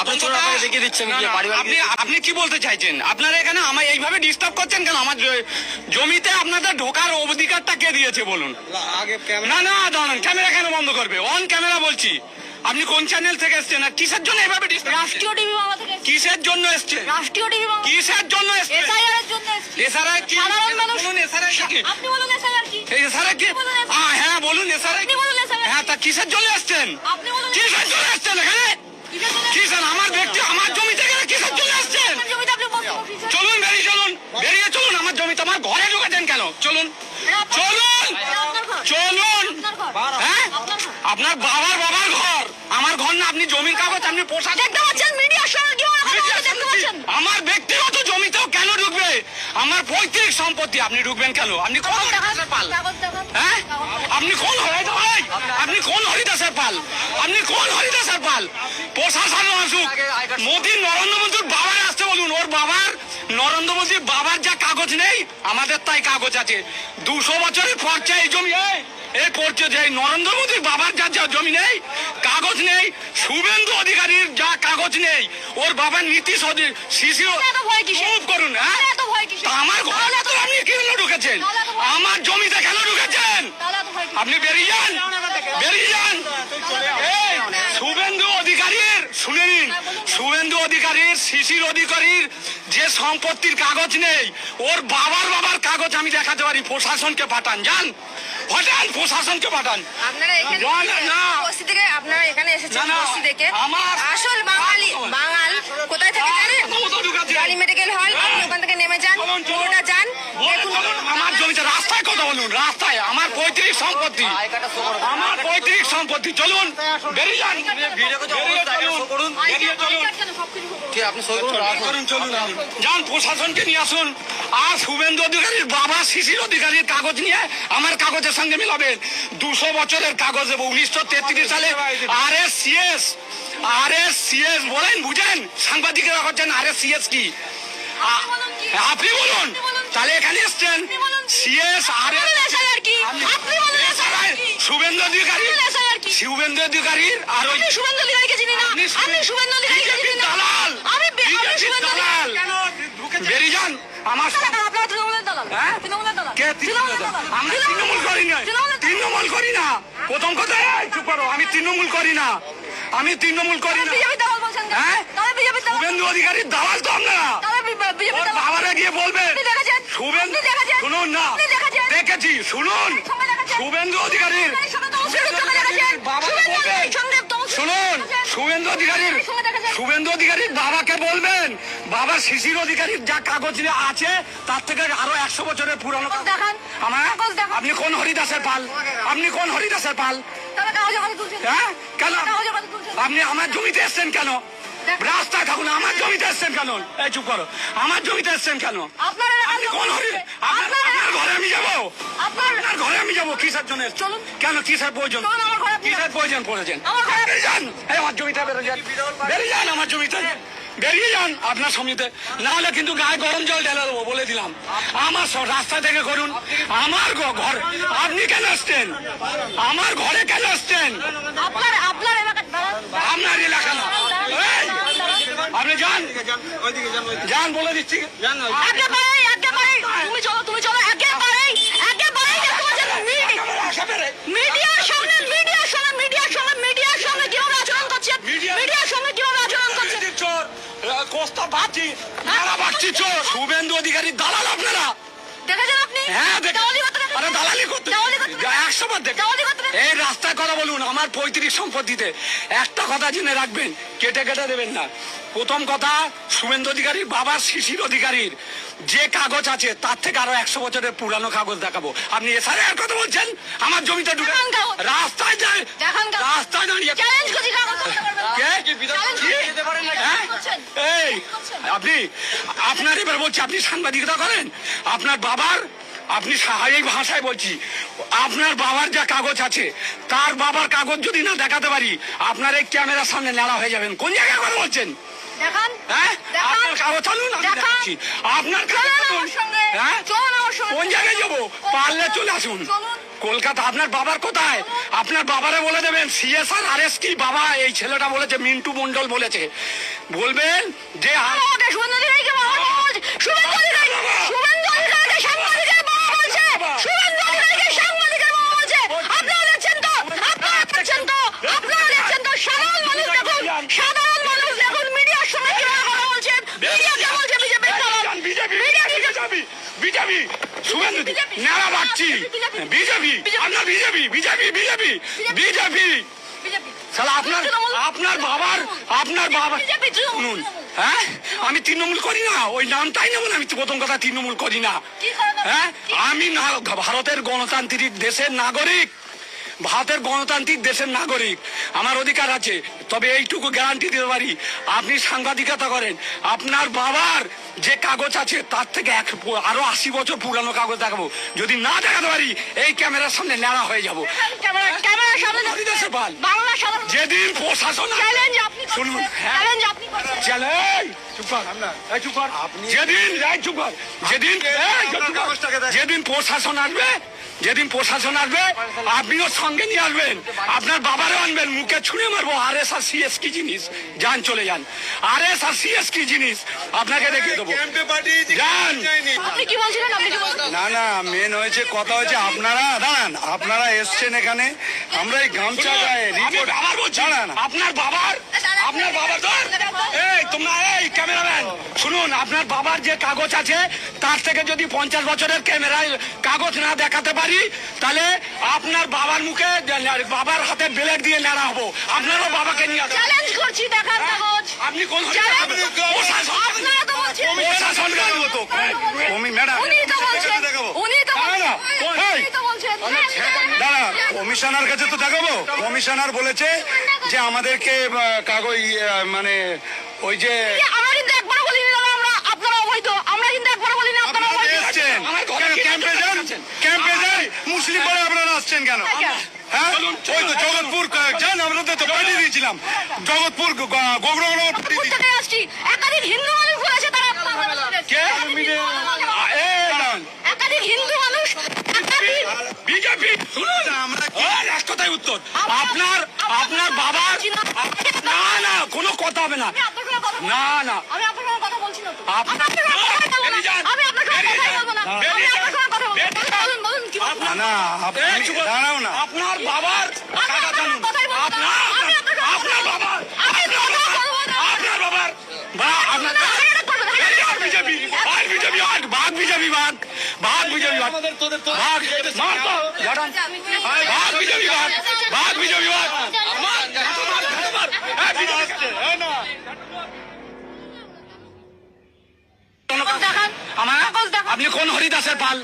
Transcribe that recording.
আপনি আপনাকে দেখিয়ে দিচ্ছি আমি না, গিয়ে না, বাড়ি বাড়ি আপনি আপনি কি বলতে চাইছেন? আপনারা এখানে আমার এইভাবে ডিস্টার্ব করছেন কেন? আমার জমিতে আপনাদের ঢোকার অধিকারটা কে দিয়েছে বলুন? না না দাঁড়ান ক্যামেরা কেন বন্ধ করবে? অন ক্যামেরা বলছি। আপনি কোন চ্যানেল থেকে এসছেন আর কিসের জন্য এভাবে ডিস্টার্ব রাষ্ট্রীয় টিভি বাংলা থেকে কিসের জন্য এসছেন রাষ্ট্রীয় টিভি বাংলা কিসের জন্য এসছেন এসআইআর এর জন্য এসেছি। এসআরআই কি? সাধারণ মানুষ বলুন এসআরআই কি? আপনি বলুন এসআইআর কি? এই এসআরআই কি? হ্যাঁ বলুন এসআরআই আপনি বলুন SRI হ্যাঁ তা কিসের জন্য এসছেন? আপনি বলুন কিসের জন্য এসছেন এখানে? কিসের আমার ব্যক্তি আমার জমি থেকে কিসের চলে আসছেন? আপনি চলুন বেরিয়ে চলুন বেরিয়ে চলুন আমার জমিতে আমার ঘরে ঢুকেছেন কেন? চলুন চলুন। চলুন। আপনার হ্যাঁ? আপনার আপনার বাবার বাবার ঘর। আমার ঘর না আপনি জমির কাগজ আপনি পোশাক দেখতে পাচ্ছেন মিডিয়ার সঙ্গে কি কথা বলছে দেখতে পাচ্ছেন আমার ব্যক্তিগত জমিতেও কেন ঢুকবে আমার পৈতৃক সম্পত্তি আপনি ঢুকবেন কেন? আপনি কোন হরিদাসের পাল? হ্যাঁ? আপনি কোন হরিদাস ভাই? আপনি কোন হরিদাসের পাল? আপনি কোন হরিদাসের পাল? প্রশাসন আসুক। মোদী নরেন্দ্র মোদীর বাবার যা কাগজ নেই? আমাদের তাই কাগজ আছে। দুশো বছরের পর্চা এই জমি এই, এই যে নরেন্দ্র মোদীর বাবার যা যা জমি নেই কাগজ নেই শুভেন্দু অধিকারীর যা কাগজ নেই ওর বাবার নীতি শিশির করুন হ্যাঁ? আমার ঘরে তো আপনি কি জন্য ঢুকেছেন? আমার জমিতে কেন ঢুকেছেন? আপনি বেরিয়ে যান। বেরিয়ে যান। শুভেন্দু অধিকারীর শুনে নিন শুভেন্দু অধিকারীর শিশির অধিকারীর যে সম্পত্তির কাগজ নেই ওর বাবার বাবার কাগজ আমি দেখাতে পারি। প্রশাসনকে পাঠান যান। পাঠান প্রশাসনকে পাঠান। আপনারা এখানে। বস্তি থেকে আপনারা এখানে না, এসেছেন বস্তি থেকে। আমার- আসল বাঙালি বাঙাল কোথায় থেকে জানেন? রানী মেডিকেল হল আপনি ওখান থেকে নেমে যান। পুরোটা যান। বলুন, বলুন, আমার জমিতে রাস্তায় কথা বলুন রাস্তায়। আমার পৈতৃক সম্পত্তি। আমার পৈতৃক সম্পত্তি চলুন বেরিয়ে যান। বেরিয়ে চলুন। চলুন প্রশাসনকে নিয়ে আসুন। আর শুভেন্দু অধিকারীর বাবা শিশির অধিকারীর কাগজ নিয়ে আমার কাগজের সঙ্গে মিলাবেন দুশো বছরের কাগজ দেবো উনিশশো তেত্রিশ সালে R S CS R S CS বলেন বুঝেন? সাংবাদিকেরা হচ্ছেন আর এস সিএস কি? আপনি বলুন। তাহলে এখানে এসছেন। সিএস আর কি? আপনি বলুন? শুভেন্দু অধিকারী? শুভেন্দু অধিকারীর আর ওই আমি শুভেন্দু অধিকারীকে চিনি না। আমি শুভেন্দু অধিকারীকে চিনি না। দালাল। আমি আমি শুভেন্দু দালাল। বেরিয়ে যান। আমার আপনারা আপনারা তৃণমূলের দালাল। হ্যাঁ? তৃণমূলের দালাল। কে তৃণমূল আমরা তৃণমূল করি না। তৃণমূল করি না। প্রথম কথা চুপ করো। আমি তৃণমূল করি না। আমি তৃণমূল করি না। হ্যাঁ? শুভেন্দু অধিকারীর দালাল তো আপনারা বাবারা গিয়ে বলবেন শুভেন্দু শুনুন না? দেখেছি শুনুন? শুভেন্দু অধিকারীর শুনুন শুভেন্দু অধিকারীর? শুভেন্দু অধিকারীর বাবাকে বলবেন। বাবা শিশির অধিকারীর যা কাগজ আছে তার থেকে আরও একশো বছরের পুরানো দেখান। আমার আপনি কোন হরিদাসের পাল? আপনি কোন হরিদাসের পাল? হ্যাঁ? কেন? আপনি আমার জমিতে এসছেন কেন? রাস্তায় থাকুন আমার জমিতে এসছেন কেন? এই চুপ করো। আমার জমিতে এসছেন কেন? আপনি কোন আপনার ঘরে আমি যাব? আপনার ঘরে আমি যাব? কিসের জন্য? চলুন। কেন কিসের প্রয়োজন? আমার কিসের প্রয়োজন পড়েছেন আমার বেরিয়ে যান। এই আমার জমিতে বেরিয়ে যান। বেরিয়ে যান আমার জমিতে। বেরিয়ে যান আপনার সমিতে না হলে কিন্তু গায়ে গরম জল ঢেলে দেবো বলে দিলাম। আমার রাস্তা থেকে করুন। আমার ঘর আপনি কেন আসছেন? আমার ঘরে কেন আসছেন? আপনার আপনার এলাকার আপনার এলাকা না। আপনি যান। যান বলে দিচ্ছি। একেবারে একেবারে তুমি চলো তুমি চলো একেবারে একেবারে মিডিয়ার সঙ্গে মিডিয়ার সঙ্গে মিডিয়ার সঙ্গে মিডিয়ার সঙ্গে কীভাবে আচরণ মিডিয়া- মিডিয়ার সঙ্গে কীভাবে আচরণ চোর কোস্তা নারা চোর। শুভেন্দু অধিকারী দালাল আপনারা। দেখেছেন আপনি? হ্যাঁ দেখেছেন? আরে দালালি করতে? একশো বার দেখেছেন? এই রাস্তায় কথা বলুন আমার পঁয়ত্রিশ সম্পত্তিতে। একটা কথা জেনে রাখবেন কেটে কেটে দেবেন না। প্রথম কথা শুভেন্দু অধিকারীর বাবা শিশির অধিকারীর যে কাগজ আছে তার থেকে আরও একশো বছরের পুরানো কাগজ দেখাবো। আপনি এসারে আর কথা বলছেন? আমার জমিতে ঢুকে রাস্তায় যায় রাস্তায় দাঁড়িয়ে আপনি আপনার এবার বলছি আপনি সাংবাদিকতা করেন? আপনার বাবার আপনি স্বাভাবিক ভাষায় বলছি। আপনার বাবার যা কাগজ আছে তার বাবার কাগজ যদি না দেখাতে পারি আপনার এই ক্যামেরার সামনে নেড়া হয়ে যাবেন। কোন জায়গায় কথা বলছেন? হ্যাঁ। আপনার কাগজ আমি দেখাচ্ছি। কাগজ হ্যাঁ? কোন জায়গায় যাব? পারলে চলে আসুন। কলকাতা আপনার বাবার কোথায়? আপনার বাবারে বলে দেবেন সিএসআর আর এস কি বাবা? এই ছেলেটা বলেছে মিন্টু মন্ডল বলেছে। বলবেন যে আর- BJP Suvendu BJP BJP BJP BJP BJP শালা আপনার আপনার বাবার আপনার বাবা শুনুন হ্যাঁ? আমি তৃণমূল করি না। ওই নামটাই নেব না আমি প্রথম কথা তৃণমূল করি না? হ্যাঁ? আমি না ভারতের গণতান্ত্রিক দেশের নাগরিক। ভারতের গণতান্ত্রিক দেশের নাগরিক। আমার অধিকার আছে তবে এইটুকু গ্যারান্টি দিতে পারি। আপনি সাংবাদিকতা করেন আপনার বাবার যে কাগজ আছে তার থেকে এক আরও আশি বছর পুরানো কাগজ দেখাবো। যদি না দেখাতে পারি এই ক্যামেরার সামনে ন্যাড়া হয়ে যাব। যেদিন প্রশাসন আপনি শুনুন, যেদিন এই চুপ কর। যেদিন এই চুপ কর। কাগজটাকে দেখ। যেদিন প্রশাসন আসবে যেদিন প্রশাসন আসবে আপনিও সঙ্গে নিয়ে আসবেন। আপনার বাবারও আনবেন মুখে ছুঁড়ে মারবো। আর এস আর সিএস কি জিনিস? যান চলে যান। আর এস আর সিএস কি জিনিস? আপনাকে দেখিয়ে দেবো। ক্যাম্পে পাঠিয়েছি যান। আপনি কি বলছিলেন? আপনি কি বলছিলেন? না না মেন হয়েছে কথা হয়েছে আপনারা দাঁড়ান আপনারা এসছেন এখানে। আমরা এই গামছা গায়ে রিপোর্ট দাঁড়ান। আপনার বাবার আপনার বাবার এই তোমরা এই ক্যামেরাম্যান শুনুন আপনার বাবার যে কাগজ আছে তার থেকে যদি পঞ্চাশ বছরের ক্যামেরায় কাগজ না দেখাতে পারি তাহলে আপনার বাবার মুখে বাবার হাতে ব্লেড দিয়ে নেড়া হব। আপনারও বাবাকে নিয়ে চ্যালেঞ্জ করছি দেখার কাগজ। আপনি কোন তো? বলছেন দাঁড়া কমিশনার কাছে তো দেখাবো। কমিশনার বলেছে যে আমাদেরকে কাগজ ইয়ে, মানে ওই যে আমরা কিন্তু একবারও বলিনি আমরা আপনারা অবৈধ। আমরা কিন্তু একবারও বলিনি আপনারা আপনারা অবৈধ। এসছেন আমার ঘরে কেন কে ক্যাম্পে যান? ক্যাম্পে যান মুসলিম পাড়ে আপনারা আসছেন কেন? হ্যাঁ? চলুন। ওই তো জগৎপুর যান আমরা তো তো পাঠিয়ে দিয়েছিলাম। জগৎপুর পাঠিয়ে একাধিক হিন্দু মানুষ বলেছে তারা আপনার বলেছে। কে? আ, এই দাঁড়ান। একাধিক হিন্দু মানুষ একাধিক বিজেপি শুনুন আমরা ওই এক কথাই উত্তর আপনার আপনার বাবা না না কোনো কথা হবে না আমি আপনার সঙ্গে কথা বলছি না না আমি আপনার কথা বলছি না তো। আমি আপনার সঙ্গে কথাই বলব না। আমি আপনার সঙ্গে বেরিয়ে বলব না। আমি আপনার সঙ্গে কথা বলব না। বলুন, বলুন, কি না না আপনি এই, চুপ করুন। দাঁড়াও না আপনার বাবার জানুন। কথাই বলব না। আপনার আমি আপনার সঙ্গে আপনার কথা বাবার আমি আপনার কথা বাবার বলব না। আপনার বাবার বা আপনার না, এটা করব না। এই আর বিজেপি আর বিজেপি আর ভাগ বিজেপি ভাগ ভাগ বিজেপি ভাগ আমাদের তো মার তো ভাগ বিজেপি ভাগ। ভাগ বিজেপি ভাগ। মার মার ঘাটো বিজেপি দেখান। আপনি কোন হরিদাসের পাল?